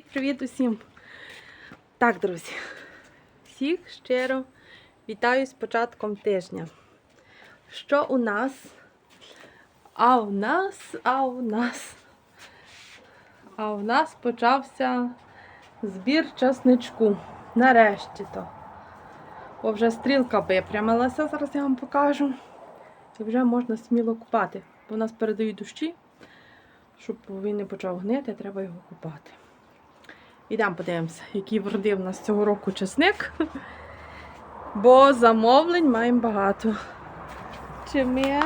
Привіт усім! Так, друзі, всіх щиро вітаю з початком тижня. Що у нас? А у нас, а у нас, а у нас почався збір часничку. Нарешті то. Бо вже стрілка випрямилася, зараз я вам покажу. І вже можна сміло купати. Бо у нас передають дощі. Щоб він не почав гнити, треба його купати. Ідемо подивимося, який вродив нас цього року чесник. Бо замовлень маємо багато. Чи ми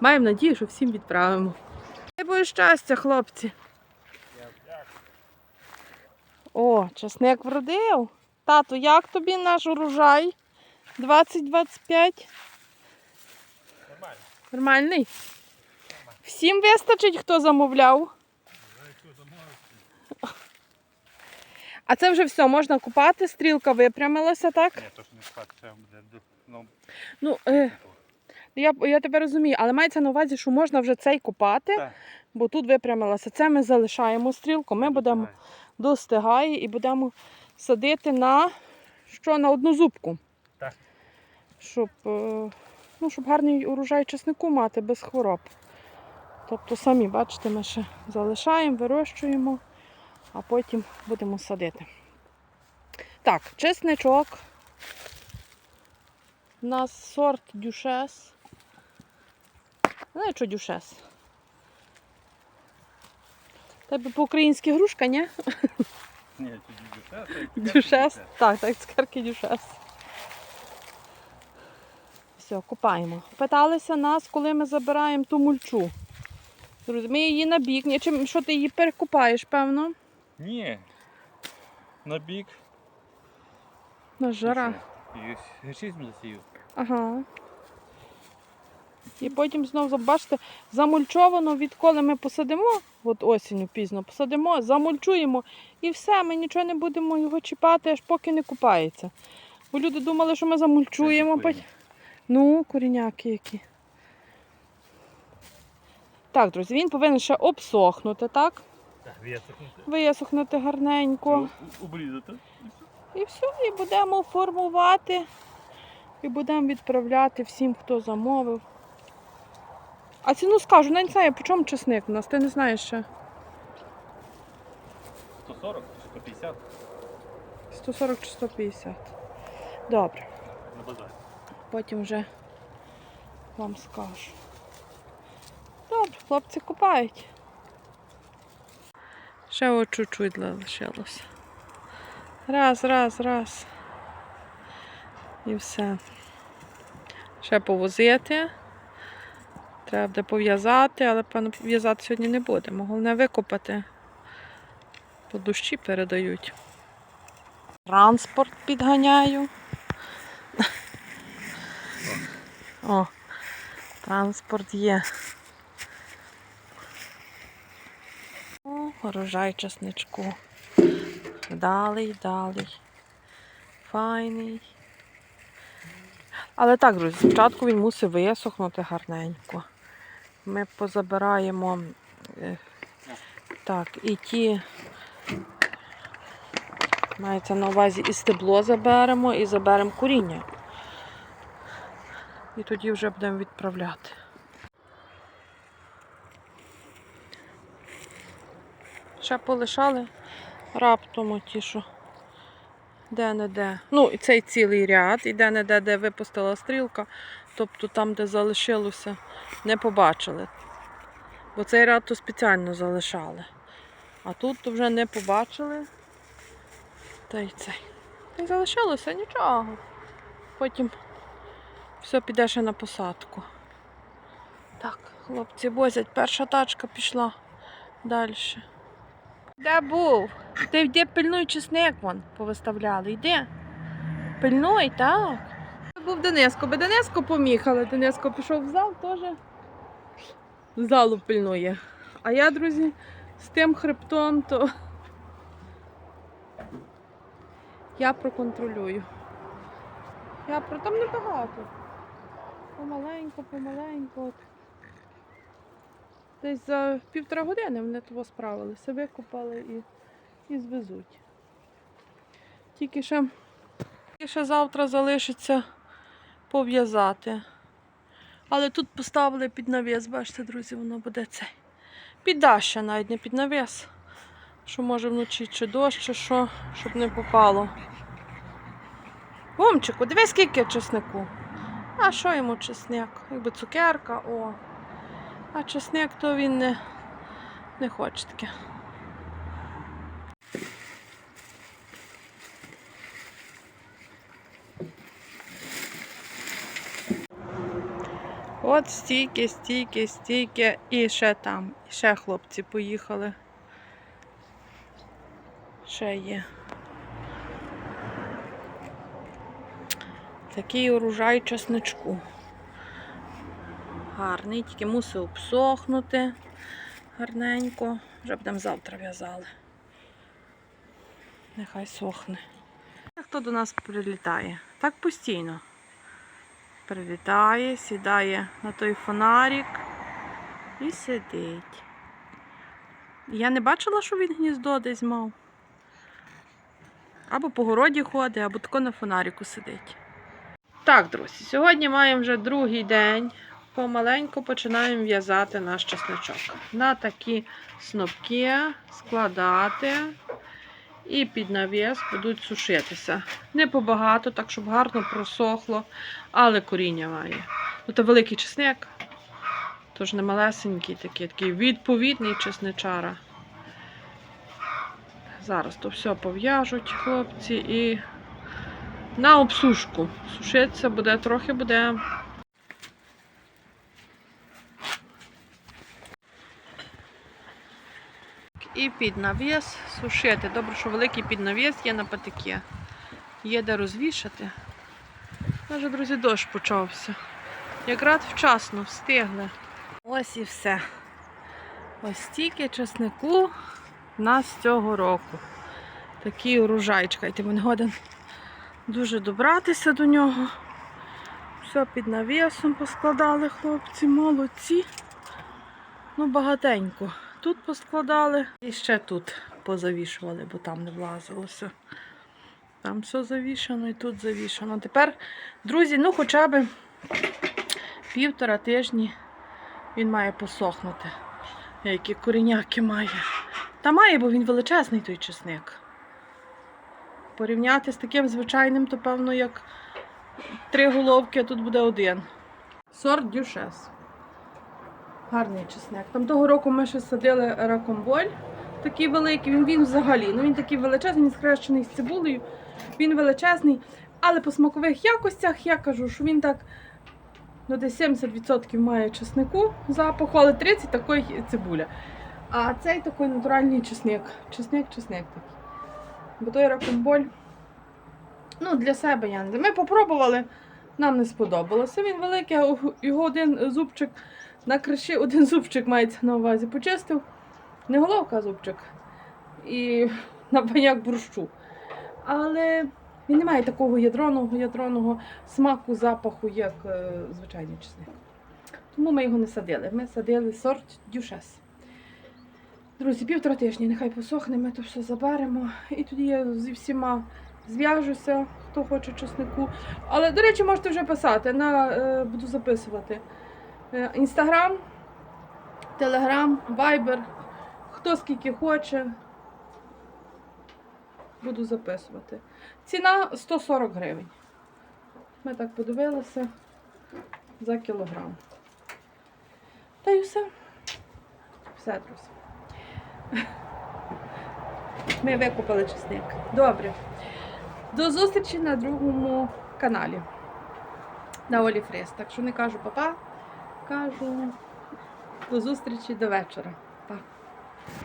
маємо надію, що всім відправимо. Дай Боже щастя, хлопці. О, чесник вродив. Тату, як тобі наш урожай? 20-25? Нормально. Нормальний? Всім вистачить, хто замовляв. А це вже все, можна купати, стрілка випрямилася, так? Ні, то ж не спати, це буде ну, Ну, е, я, я тебе розумію, але мається на увазі, що можна вже цей купати, так, бо тут випрямилася. Це ми залишаємо стрілку, ми будемо достигає. достигає і будемо садити на що на одну зубку. Так. Щоб, е, ну, щоб гарний урожай чеснику мати без хвороб. Тобто самі, бачите, ми ще залишаємо, вирощуємо, а потім будемо садити. Так, чесничок. У нас сорт дюшес. Знаєш, що дюшес? Тебе по-українськи грушка, ні? Ні, тоді дюшес. Дюшес. Так, так, цукерки дюшес. Все, купаємо. Питалися нас, коли ми забираємо ту мульчу. Друзі, ми її на бік. Чим, що ти її перекупаєш, певно? Ні. На бік. На жара. І засію. Ага. І потім знову, бачите, замульчовано, відколи ми посадимо, от осінню пізно посадимо, замульчуємо і все, ми нічого не будемо його чіпати, аж поки не купається. Бо люди думали, що ми замульчуємо. Потім- Ну, коріняки які. Так, друзі, він повинен ще обсохнути, так? Висохнути. Висохнути гарненько. Обрізати. І все, і будемо формувати. І будемо відправляти всім, хто замовив. А ціну скажу, навіть не знаю, по чому чесник у нас, ти не знаєш ще. 140, чи 150 140 чи 150. Добре, на базарі. потім вже вам скажу. Добре, хлопці купають. Ще от чуть-чуть лишилося. Раз, раз, раз. І все. Ще повозити. Треба буде пов'язати, але певно в'язати сьогодні не будемо. Головне викопати. По дощі передають. Транспорт підганяю. О, транспорт є. О, урожай часничку. Далий, далий. Файний. Але так, друзі, спочатку він мусить висохнути гарненько. Ми позабираємо е, так, і ті, мається на увазі і стебло заберемо, і заберемо коріння. І тоді вже будемо відправляти. Ще полишали раптом ті, що де-не-де. Ну, і цей цілий ряд, і де-не-де, де випустила стрілка, тобто там, де залишилося, не побачили. Бо цей ряд то спеціально залишали. А тут то вже не побачили. Та й цей. Та залишилося нічого. Потім все піде ще на посадку. Так, хлопці возять, перша тачка пішла далі. Де був? Ти йди пильнуй чесник вон повиставляли. Йди. Пильнуй, так. Був Дениско, би Дениско поміг, але Дениско пішов в зал теж. Залу пильнує. А я, друзі, з тим хребтом, то я проконтролюю. Я про там небагато. Помаленько, помаленько. Десь за півтора години вони того справилися, викопали і, і звезуть. Тільки ще, тільки ще завтра залишиться пов'язати. Але тут поставили під навіс, бачите, друзі, воно буде цей. Під даща навіть не під навіс. Що може вночі чи дощ, чи що, щоб не попало. Гумчику, дивись, скільки чеснику. А що йому чесник? Якби цукерка, о. А чесник то він не, не хоче таке. От стільки, стільки, стільки. І ще там, і ще хлопці поїхали. Ще є. Такий урожай чесничку. Гарний, тільки мусив обсохнути гарненько. Вже будемо завтра в'язали. Нехай сохне. Хто до нас прилітає? Так постійно. Прилітає, сідає на той фонарик і сидить. Я не бачила, що він гніздо десь мав. Або по городі ходить, або тако на фонарику сидить. Так, друзі, сьогодні маємо вже другий день. Помаленьку починаємо в'язати наш чесночок. На такі снопки складати і під навіс будуть сушитися. Не побагато, так щоб гарно просохло, але коріння має. Ну, то великий чесник, тож не малесенький такий, такий відповідний чесничара. Зараз то все пов'яжуть хлопці і на обсушку. Сушитися буде, трохи буде. І під навіс сушити. Добре, що великий піднавіс є на патикі. Є де розвішати. Може, друзі, дощ почався. Якраз вчасно встигли. Ось і все. Ось стільки чеснику в нас цього року. Такий урожай. Чекайте, він годен дуже добратися до нього. Все під навісом поскладали хлопці, молодці. Ну, багатенько. Тут поскладали і ще тут позавішували, бо там не влазилося. Там все завішано і тут завішано. Тепер, друзі, ну хоча б півтора тижні він має посохнути. Які коріняки має. Та має, бо він величезний той чесник. Порівняти з таким звичайним, то певно, як три головки, а тут буде один. Сорт дюшес. Гарний чесник. Там того року ми ще садили ракомболь, такий великий, він, він взагалі. Ну він такий величезний, він схрещений з цибулею. Він величезний. Але по смакових якостях я кажу, що він так ну, десь 70% має чеснику запаху, але 30% такої цибуля. А цей такий натуральний чесник. Чесник, чесник такий. Бо той ракомболь, ну, для себе я не. Ми попробували, нам не сподобалося. Він великий, його один зубчик на криші, один зубчик мається на увазі. Почистив. Не головка, а зубчик. І на баняк борщу. Але він не має такого ядроного, ядроного смаку, запаху, як е, звичайний чесник. Тому ми його не садили. Ми садили сорт дюшес. Друзі, півтора тижні, нехай посохне, ми то все заберемо. І тоді я зі всіма зв'яжуся, хто хоче чеснику. Але, до речі, можете вже писати, на, е, буду записувати. Е, Інстаграм, Телеграм, Вайбер. Хто скільки хоче, буду записувати. Ціна 140 гривень. Ми так подивилися за кілограм. Та й все. Все, друзі. Ми викупили чесник. Добре. До зустрічі на другому каналі. На Олі Фрес. Так що не кажу папа, кажу до зустрічі до вечора.